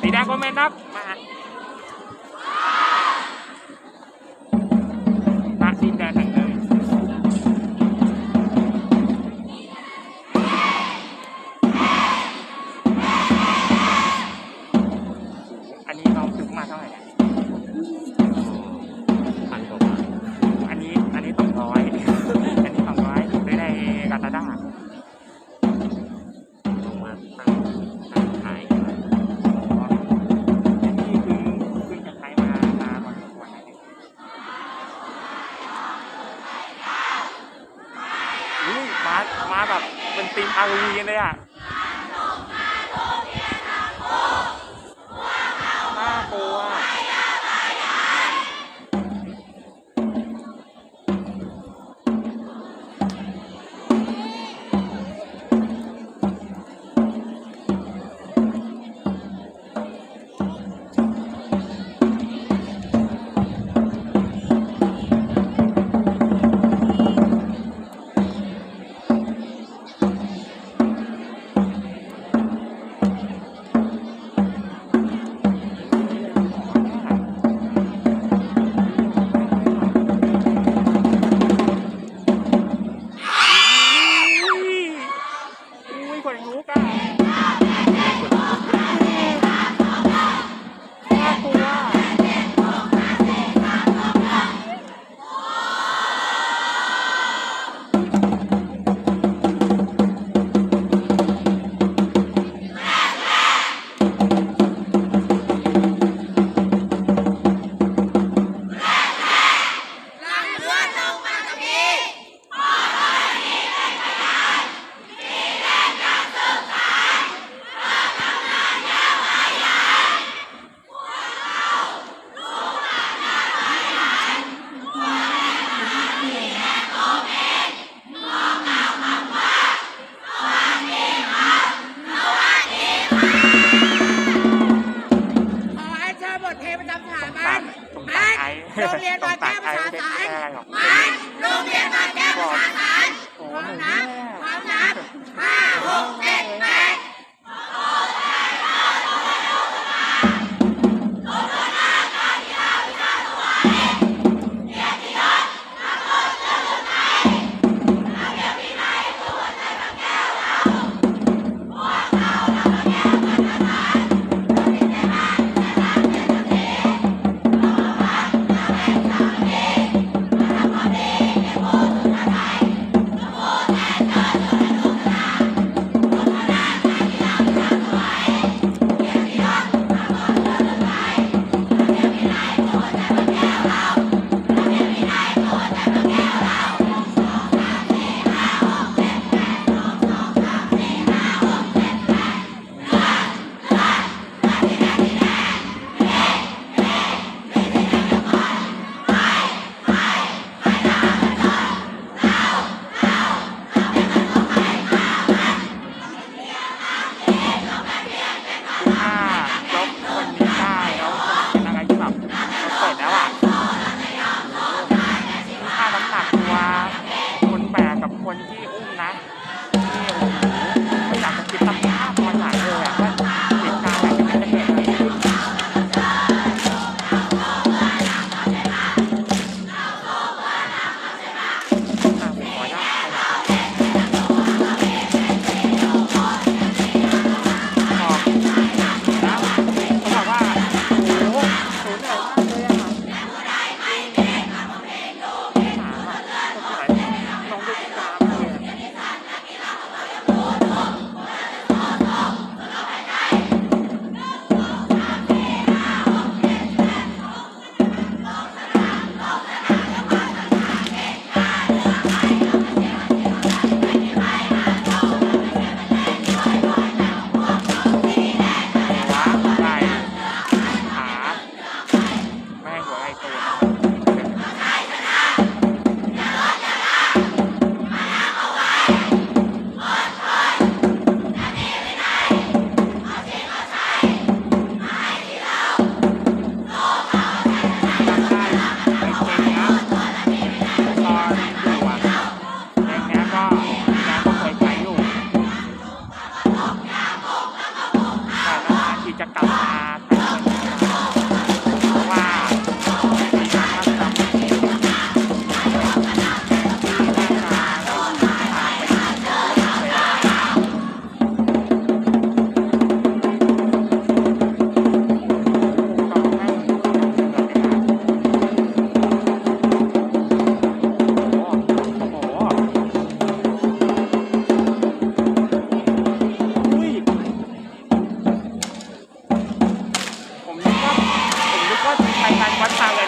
สีแดงคอมเมนต์ครับมา มาแบบเป็นตีมอารีเลยอะ 我擦嘞！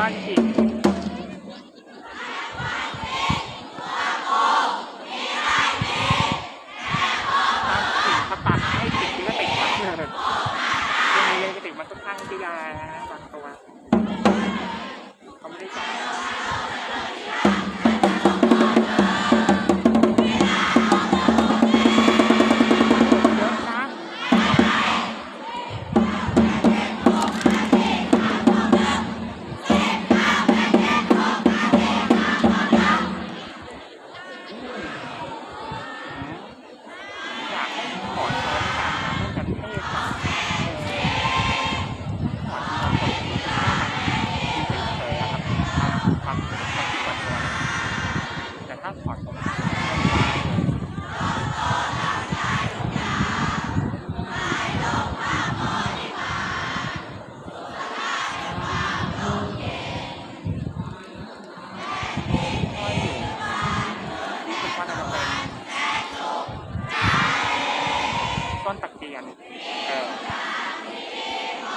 Thank you.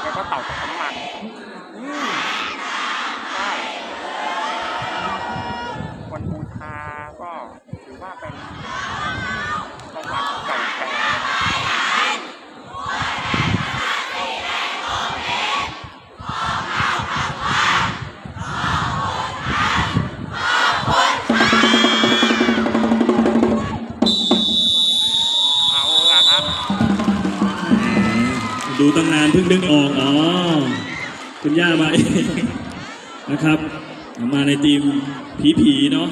แล้วก็เต่าตกน้ำมัน งดึงออก อ๋อ คุณย่ามาเองนะครับ มาในทีมผีผีเนาะ